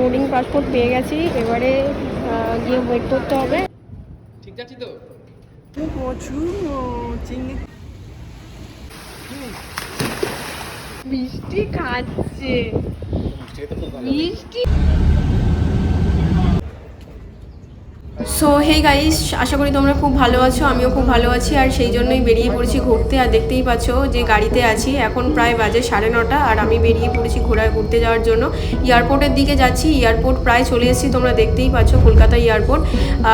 Boarding passport পেয়ে গেছি এবারে গিয়ে ওয়েট করতে হবে। ঠিক আছে তো? মিষ্টি খাচ্ছে। মিষ্টি সো হে গাইস আশা করি তোমরা খুব ভালো আছো, আমিও খুব ভালো আছি, আর সেই জন্যই বেরিয়ে পড়েছি ঘুরতে। আর দেখতেই পাচ্ছ যে গাড়িতে আছি, এখন প্রায় বাজে সাড়ে নটা, আর আমি বেরিয়ে পড়েছি ঘোরায় ঘুরতে যাওয়ার জন্য। এয়ারপোর্টের দিকে যাচ্ছি, এয়ারপোর্ট প্রায় চলে এসেছি, তোমরা দেখতেই পাচ্ছ কলকাতা এয়ারপোর্ট।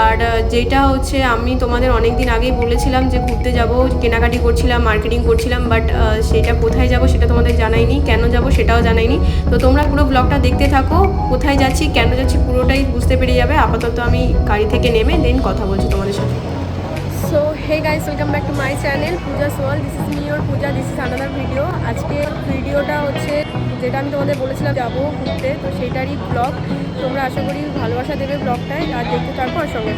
আর যেটা হচ্ছে, আমি তোমাদের অনেক দিন আগেই বলেছিলাম যে ঘুরতে যাব, কেনাকাটি করছিলাম, মার্কেটিং করছিলাম, বাট সেটা কোথায় যাব সেটা তোমাদের জানাইনি, কেন যাব সেটাও জানাইনি। তো তোমরা পুরো ব্লগটা দেখতে থাকো, কোথায় যাচ্ছি, কেন যাচ্ছি পুরোটাই বুঝতে পেরে যাবে, আপাতত আমি গাড়ি থেকে নেমে দেন কথা বলছি তোমাদের সাথে। So hey guys welcome back to my channel Puja Soyal this is me or Puja this is another video আজকে ভিডিওটা হচ্ছে যেটা আমি তোমাদের বলেছিলাম যাব ঘুরতে, তো সেটারই ব্লগ তোমরা আশা করি ভালোবাসা দেবে ব্লগটায় আর দেখতে থাকো আর সঙ্গে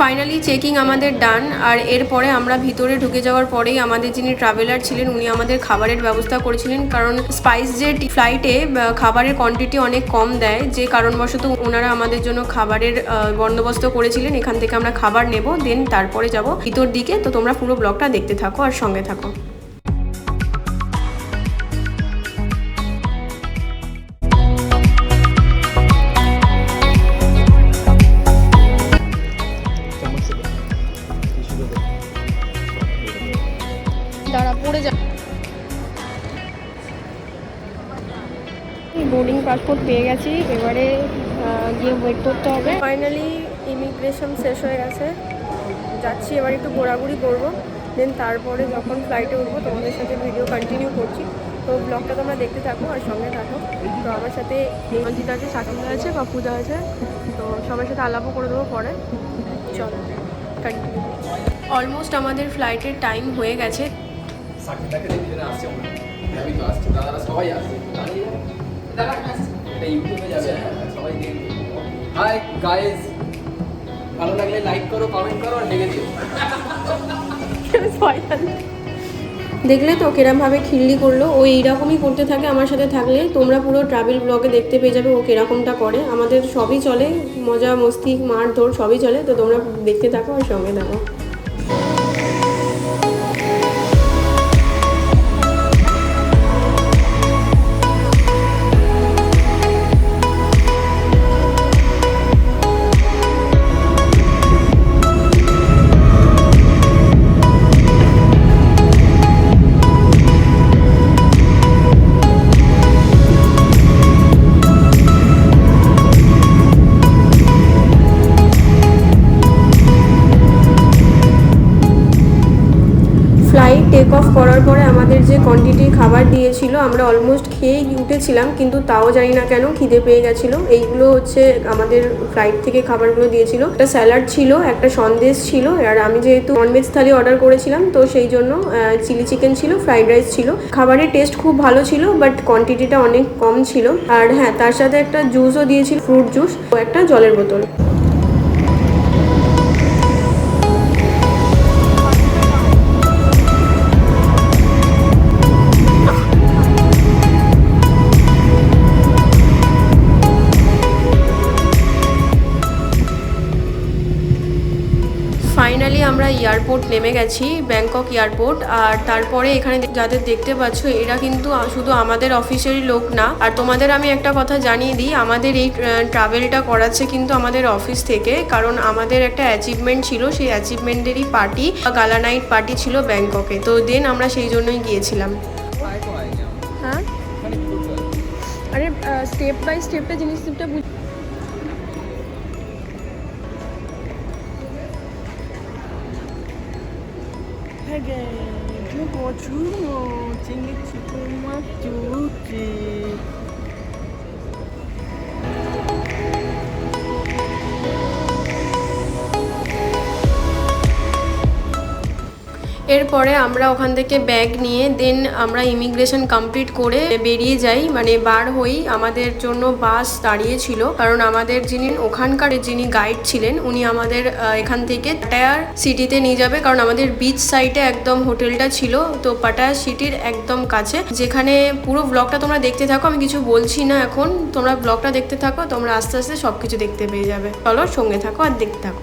ফাইনালি চেকিং আমাদের ডান আর এরপরে আমরা ভিতরে ঢুকে যাওয়ার পরেই আমাদের যিনি ট্রাভেলার ছিলেন, উনি আমাদের খাবারের ব্যবস্থা করেছিলেন। কারণ স্পাইস জেট ফ্লাইটে খাবারের কোয়ান্টিটি অনেক কম দেয়, যে কারণবশত ওনারা আমাদের জন্য খাবারের বন্দোবস্ত করেছিলেন। এখান থেকে আমরা খাবার নেব দেন তারপরে যাব ভিতর দিকে। তো তোমরা পুরো ব্লগটা দেখতে থাকো আর সঙ্গে থাকো। পাসপোর্ট পেয়ে গেছি এবারে গিয়ে ওয়েট করতে হবে। ফাইনালি ইমিগ্রেশন শেষ হয়ে গেছে। যাচ্ছি এবার একটু ঘোরাঘুরি করব। দেন তারপরে যখন ফ্লাইটে উঠবো তোমাদের সাথে ভিডিও কন্টিনিউ করছি। তো ব্লগটা তোমরা দেখতে থাকো আর সঙ্গে থাকো। তো আমার সাথে রঞ্জিত আছে শাকিন্দা আছে বা পূজা আছে। তো সবার সাথে আলাপও করে দেবো পরে। চলো কন্টিনিউ অলমোস্ট আমাদের ফ্লাইটের টাইম হয়ে গেছে। সাকিনাকে দেখি না আসছে আমি তো আসছে দাদারা সবাই আসছে। হাই গাইস ভালো লাগলে লাইক করো কমেন্ট করো দেখলে তো কিরমভাবে খিল্লি করল। ও এইরকমই করতে থাকে, আমার সাথে থাকলে। তোমরা পুরো ট্রাভেল ব্লগে দেখতে পেয়ে যাবে ও কিরকমটা করে। আমাদের সবই চলে মজা মস্তি মারধর সবই চলে। তো তোমরা দেখতে থাকো আর সঙ্গে থাকো। অফ করার পরে আমাদের যে কোয়ান্টিটি খাবার দিয়েছিল, আমরা অলমোস্ট খেয়েই উঠেছিলাম, কিন্তু তাও জানি না কেন খিদে পেয়ে গেছিল। এইগুলো হচ্ছে আমাদের ফ্লাইট থেকে খাবারগুলো দিয়েছিল। একটা স্যালাড ছিল, একটা সন্দেশ ছিল, আর আমি যেহেতু ননভেজ থালি অর্ডার করেছিলাম, তো সেই জন্য চিলি চিকেন ছিল ফ্রাইড রাইস ছিল। খাবারের টেস্ট খুব ভালো ছিল বাট কোয়ান্টিটিটা অনেক কম ছিল। আর হ্যাঁ তার সাথে একটা জুসও দিয়েছিল ফ্রুট জুস ও একটা জলের বোতল। এয়ারপোর্ট নেমে গেছি ব্যাংকক এয়ারপোর্ট। আর তারপরে এখানে যাদের দেখতে পাচ্ছ এরা কিন্তু শুধু আমাদের অফিসেরই লোক না। আর তোমাদের আমি একটা কথা জানিয়ে দিই আমাদের এই ট্রাভেলটা করাচ্ছে কিন্তু আমাদের অফিস থেকে। কারণ আমাদের একটা অ্যাচিভমেন্ট ছিল সেই অ্যাচিভমেন্টেরই পার্টি বা গালা নাইট পার্টি ছিল ব্যাংককে। তো দেন আমরা সেই জন্যই গিয়েছিলাম। হ্যাঁ? আরে স্টেপ বাই স্টেপটা জিনিসটা বুঝ 팽팽하게 주고 주고 찡이 치고 맞추지 এরপরে আমরা ওখান থেকে ব্যাগ নিয়ে দেন আমরা ইমিগ্রেশন কমপ্লিট করে বেরিয়ে যাই মানে বার হই আমাদের জন্য বাস দাঁড়িয়ে ছিল কারণ আমাদের যিনি, ওখানকার যিনি গাইড ছিলেন, উনি আমাদের এখান থেকে পাটায়ার সিটিতে নিয়ে যাবে। কারণ আমাদের বিচ সাইডে একদম হোটেলটা ছিল, তো পাটায়া সিটির একদম কাছে। যেখানে পুরো ব্লগটা তোমরা দেখতে থাকো, আমি কিছু বলছি না এখন। তোমরা ব্লগটা দেখতে থাকো, তোমরা আস্তে আস্তে সব কিছু দেখতে পেয়ে যাবে। চলো সঙ্গে থাকো আর দেখতে থাকো।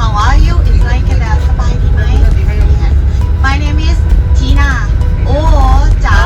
how are you it's like กันแล้วสบายดีไหม Yes. my name is Tina โอ้จ๋า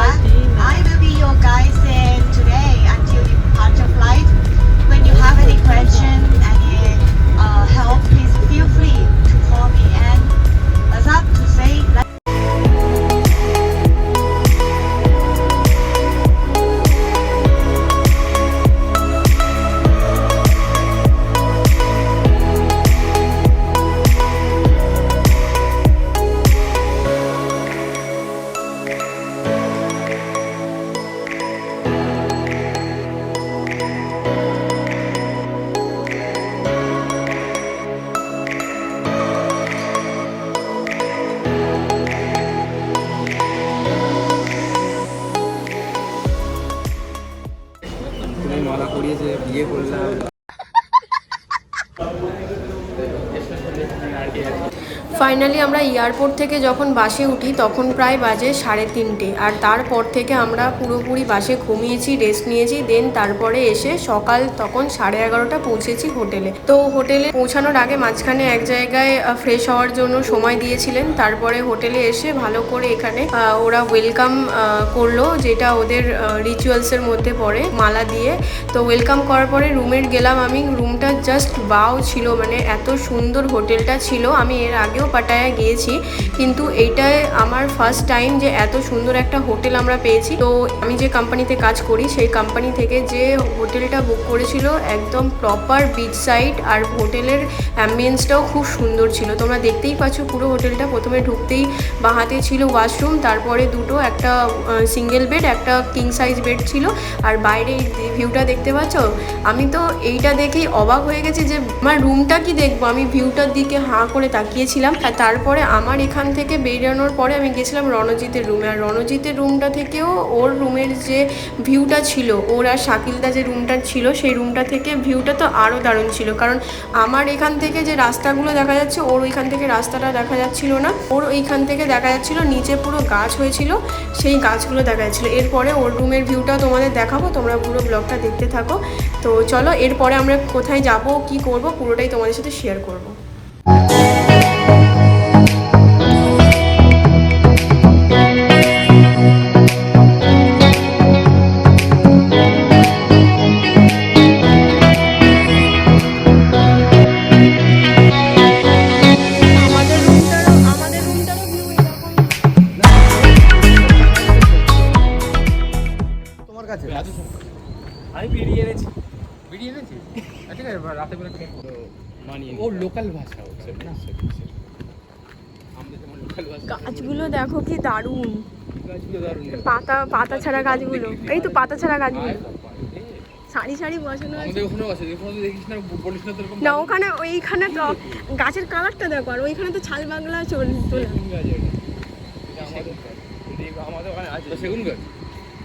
finally আমরা এয়ারপোর্ট থেকে যখন বাসে উঠি, তখন প্রায় বাজে সাড়ে তিনটে। আর তারপর থেকে আমরা পুরোপুরি বাসে ঘুমিয়েছি রেস্ট নিয়েছি দেন তারপরে এসে সকাল তখন সাড়ে এগারোটা পৌঁছেছি হোটেলে। তো হোটেলে পৌঁছানোর আগে মাঝখানে এক জায়গায় ফ্রেশ হওয়ার জন্য সময় দিয়েছিলেন। তারপরে হোটেলে এসে ভালো করে এখানে ওরা ওয়েলকাম করল, যেটা ওদের রিচুয়ালসের মধ্যে পড়ে, মালা দিয়ে। তো ওয়েলকাম করার পরে রুমের গেলাম আমি। রুমটা জাস্ট বাও ছিল মানে এত সুন্দর হোটেলটা ছিল। আমি এর আগেও পাটায়া গিয়েছি, কিন্তু এইটাই আমার ফার্স্ট টাইম যে এত সুন্দর একটা হোটেল আমরা পেয়েছি। তো আমি যে কোম্পানিতে কাজ করি, সেই কোম্পানি থেকে যে হোটেলটা বুক করেছিল, একদম প্রপার বিচ সাইড আর হোটেলের অ্যাম্বিয়েন্সটাও খুব সুন্দর ছিল। তোমরা দেখতেই পাচ্ছ পুরো হোটেলটা। প্রথমে ঢুকতেই বাঁহাতে ছিল ওয়াশরুম তারপরে দুটো একটা সিঙ্গেল বেড একটা কিং সাইজ বেড ছিল। আর বাইরে ভিউটা দেখতে পাচ্ছ? আমি তো এইটা দেখেই অবাক হয়ে গেছি যে, আমার রুমটা কি দেখব? আমি ভিউটার দিকে হাঁ করে তাকিয়েছিলাম। আর তারপরে আমার এখান থেকে বেরোনোর পরে আমি গেছিলাম রণজিতের রুমে। আর রণজিতের রুমটা থেকেও ওর রুমের যে ভিউটা ছিল, ওর আর শাকিলদা যে রুমটা ছিল, সেই রুমটা থেকে ভিউটা তো আরও দারুণ ছিল। কারণ আমার এখান থেকে যে রাস্তাগুলো দেখা যাচ্ছে, ওর ওইখান থেকে রাস্তাটা দেখা যাচ্ছিল না। ওর ওইখান থেকে দেখা যাচ্ছিল, নিচে পুরো গাছ হয়েছিল, সেই গাছগুলো দেখা যাচ্ছিল। এরপরে ওর রুমের ভিউটা তোমাদের দেখাবো, তোমরা পুরো ব্লগটা দেখতে থাকো। তো চলো, এরপরে আমরা কোথায় যাব, কি করব, পুরোটাই তোমাদের সাথে শেয়ার করব। লোকাল ভাষা হচ্ছে ভাষা গাছগুলো দেখো কি দারুণ। পাতা পাতা ছাড়া গাছগুলো। এই তো পাতা ছাড়া গাছগুলো। সারি সারি বসানো আছে। না না না ওখানে ওইখানে তো গাছের কালারটা দেখো আর ওইখানে তো ছাল বাংলা চলে সেগুন গাছ সেগুন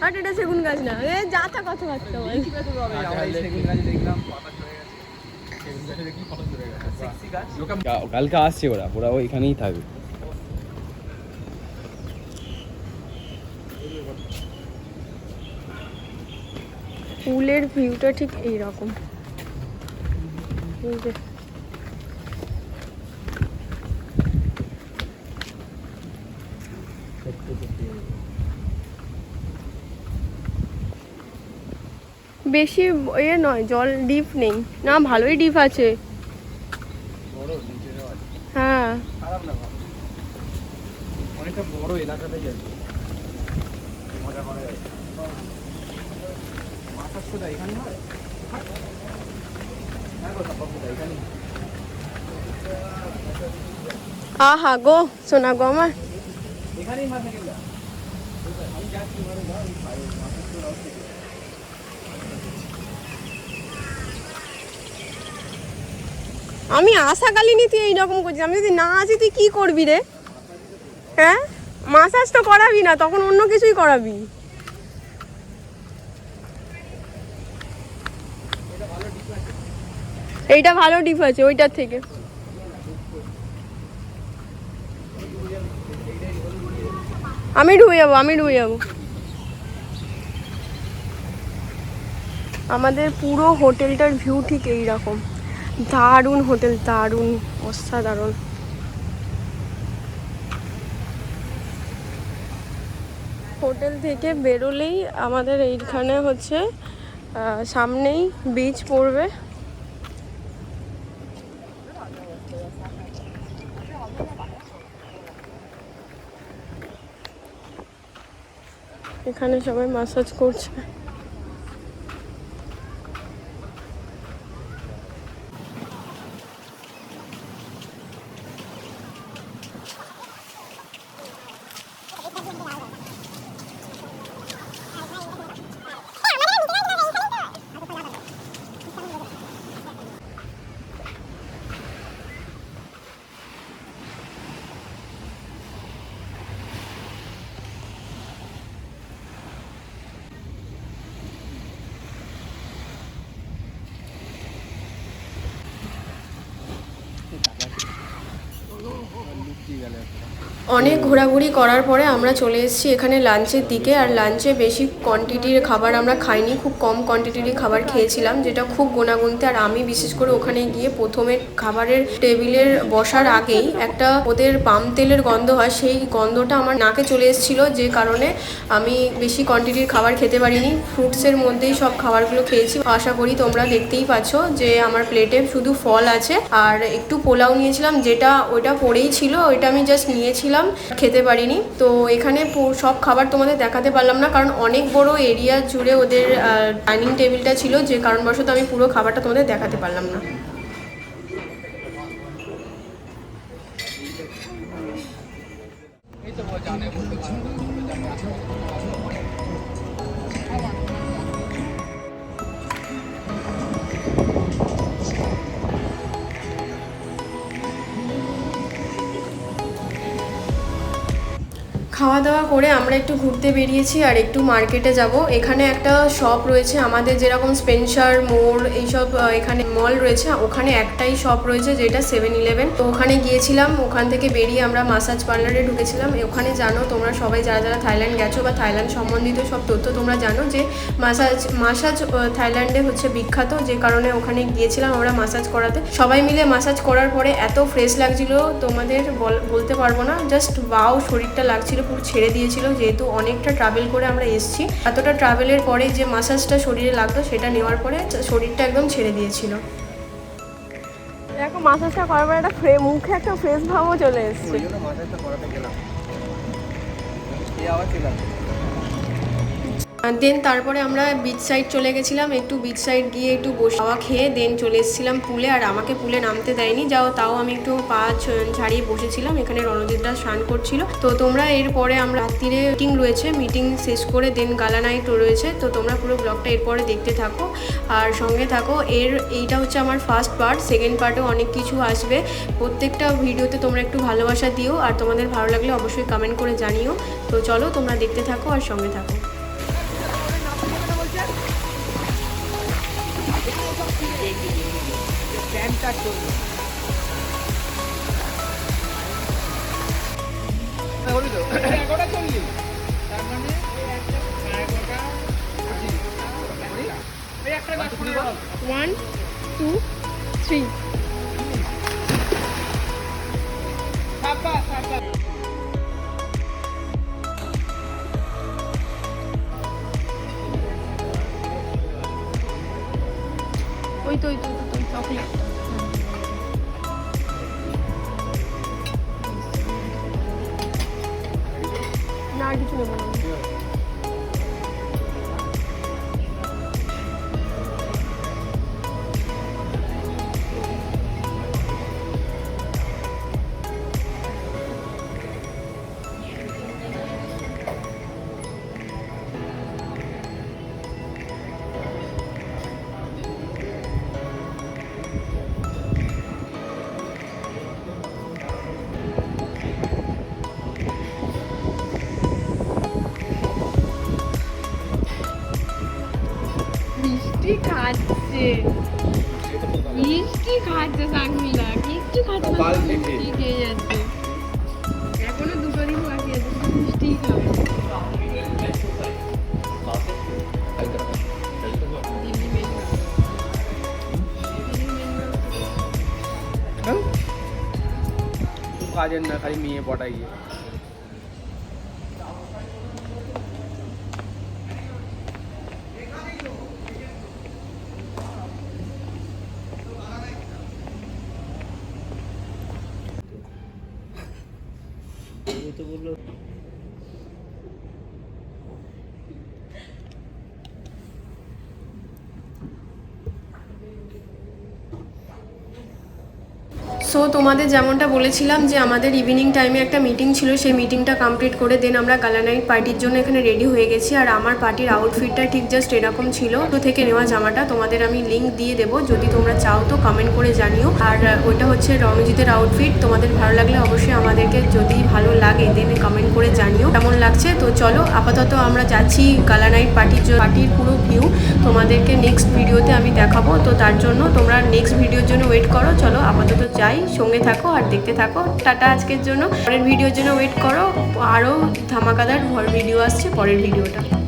আর এটা সেগুন গাছ না এ যা তা কথাবার্তা বল। সেগুন গাছ দেখলাম কালকে আসছে ওরা ওরা ওইখানেই থাকবে ফুলের ভিউটা ঠিক এইরকম। এই যে। বেশি ইয়ে নয় জল ডিপ নেই। না ভালোই ডিপ আছে। হ্যাঁ। হয় আহা গো সোনা গো আমার। এখানেই মাথা আমি যাচ্ছি মানে না ওই পায়ে মাথার সোদা হচ্ছে আমি আশাকালিনি তুই এইরকম করছিস। আমি যদি না আছি, তুই কি করবি রে? হ্যাঁ? মাসাজ তো করাবি না, তখন অন্য কিছুই করাবি। এইটা ভালো ডিপ আছে, ওইটার থেকে। আমি ঢুয়ে যাব, আমি ঢুয়ে যাব। আমাদের পুরো হোটেলটার ভিউ ঠিক এই রকম দারুণ হোটেল, দারুণ, অসাধারণ। হোটেল থেকে বেরোলেই আমাদের এইখানে হচ্ছে সামনেই বিচ পড়বে। এখানে সবাই মাসাজ করছে। অনেক ঘোরাঘুরি করার পরে আমরা চলে এসেছি এখানে লাঞ্চের দিকে। আর লাঞ্চে বেশি কোয়ান্টিটির খাবার আমরা খাইনি, খুব কম কোয়ান্টিটির খাবার খেয়েছিলাম, যেটা খুব গোনাগুনতে আর আমি বিশেষ করে ওখানে গিয়ে প্রথমে খাবারের টেবিলের বসার আগেই একটা ওদের পাম তেলের গন্ধ হয়, সেই গন্ধটা আমার নাকে চলে এসেছিল, যে কারণে আমি বেশি কোয়ান্টিটির খাবার খেতে পারিনি। ফ্রুটসের মধ্যেই সব খাবারগুলো খেয়েছি। আশা করি তোমরা দেখতেই পাচ্ছ যে আমার প্লেটে শুধু ফল আছে। আর একটু পোলাও নিয়েছিলাম, যেটা ওইটা পড়েই ছিল ওইটা আমি জাস্ট নিয়েছিলাম, খেতে পারিনি। তো এখানে সব খাবার তোমাদের দেখাতে পারলাম না, কারণ অনেক বড় এরিয়া জুড়ে ওদের ডাইনিং টেবিলটা ছিল, যে কারণবশত আমি পুরো খাবারটা তোমাদের দেখাতে পারলাম না। খাওয়া দাওয়া করে আমরা একটু ঘুরতে বেরিয়েছি আর একটু মার্কেটে যাব। এখানে একটা শপ রয়েছে আমাদের যেরকম স্পেন্সার মোড় এইসব এখানে মল রয়েছে, ওখানে একটাই শপ রয়েছে যেটা সেভেন ইলেভেন তো ওখানে গিয়েছিলাম, ওখান থেকে বেরিয়ে আমরা মাসাজ পার্লারে ঢুকেছিলাম। ওখানে জানো তোমরা সবাই যারা যারা থাইল্যান্ড গেছো বা থাইল্যান্ড সম্বন্ধিত সব তথ্য তোমরা জানো যে মাসাজ মাসাজ থাইল্যান্ডে হচ্ছে বিখ্যাত যে কারণে ওখানে গিয়েছিলাম আমরা মাসাজ করাতে। সবাই মিলে মাসাজ করার পরে এত ফ্রেশ লাগছিল, তোমাদের বল- বলতে পারব না জাস্ট বাও শরীরটা লাগছিল। পুরো ছেড়ে দিয়েছিল যেহেতু অনেকটা ট্রাভেল করে আমরা এসেছি। এতটা ট্রাভেলের পরে যে মাসাজটা শরীরে লাগতো সেটা নেওয়ার পরে শরীরটা একদম ছেড়ে দিয়েছিল। দেখো মাসাজটা করার পরে একটা মুখে একটা ফ্রেশ ভাবও চলে এসছে। ওই জন্য মাথাটা করাতে গেলাম। দেন তারপরে আমরা বিচ সাইড চলে গেছিলাম, একটু বিচ সাইড গিয়ে একটু বসে হাওয়া খেয়ে দেন চলে এসেছিলাম পুলে আর আমাকে পুলে নামতে দেয়নি। যাও, তাও আমি একটু পা ছাড়িয়ে বসেছিলাম, এখানে রণজিৎরা স্নান করছিল। তো তোমরা এরপরে আমরা রাত্রিরে মিটিং রয়েছে মিটিং শেষ করে দেন গালা নাইট রয়েছে। তো তোমরা পুরো ব্লগটা এরপরে দেখতে থাকো আর সঙ্গে থাকো। এর এইটা হচ্ছে আমার ফার্স্ট পার্ট সেকেন্ড পার্টেও অনেক কিছু আসবে। প্রত্যেকটা ভিডিওতে তোমরা একটু ভালোবাসা দিও আর তোমাদের ভালো লাগলে অবশ্যই কমেন্ট করে জানিও। তো চলো তোমরা দেখতে থাকো আর সঙ্গে থাকো। কুড়ি জন্য ওয়ান টু থ্রি আর কিছু নেব না। মিষ্টি খাচ্ছে মিষ্টি খাচ্ছে শাকমিলা কিচ্ছু খাচ্ছে না বাল শুধু খেতে। মিষ্টি খেয়ে যাচ্ছে এখনও দুটো দিন বাকি আছে শুধু মিষ্টিই খাবে দিদি মেনু দিদি মেনু খুব কাজের না খালি মেয়ে পটাই গিয়ে সো তোমাদের যেমনটা বলেছিলাম যে আমাদের ইভিনিং টাইমে একটা মিটিং ছিল, সেই মিটিংটা কমপ্লিট করে দেন আমরা গালা নাইট পার্টির জন্য এখানে রেডি হয়ে গেছি। আর আমার পার্টির আউটফিটটা ঠিক জাস্ট এরকম ছিল। তো থেকে নেওয়া জামাটা, তোমাদের আমি লিঙ্ক দিয়ে দেবো। যদি তোমরা চাও তো কমেন্ট করে জানিও। আর ওইটা হচ্ছে রণজিতের আউটফিট তোমাদের ভালো লাগলে অবশ্যই আমাদেরকে যদি ভালো লাগে দেন কমেন্ট করে জানিও। কেমন লাগছে? তো চলো, আপাতত আমরা যাচ্ছি গালা নাইট পার্টির পার্টির পুরো ভিউ তোমাদেরকে নেক্সট ভিডিওতে আমি দেখাবো। তো তার জন্য তোমরা নেক্সট ভিডিওর জন্য ওয়েট করো। চলো, আপাতত যাই। সঙ্গে থাকো আর দেখতে থাকো। টাটা আজকের জন্য। পরের ভিডিওর জন্য ওয়েট করো। আরও ধামাকাদার ভিডিও আসছে পরের ভিডিওটা।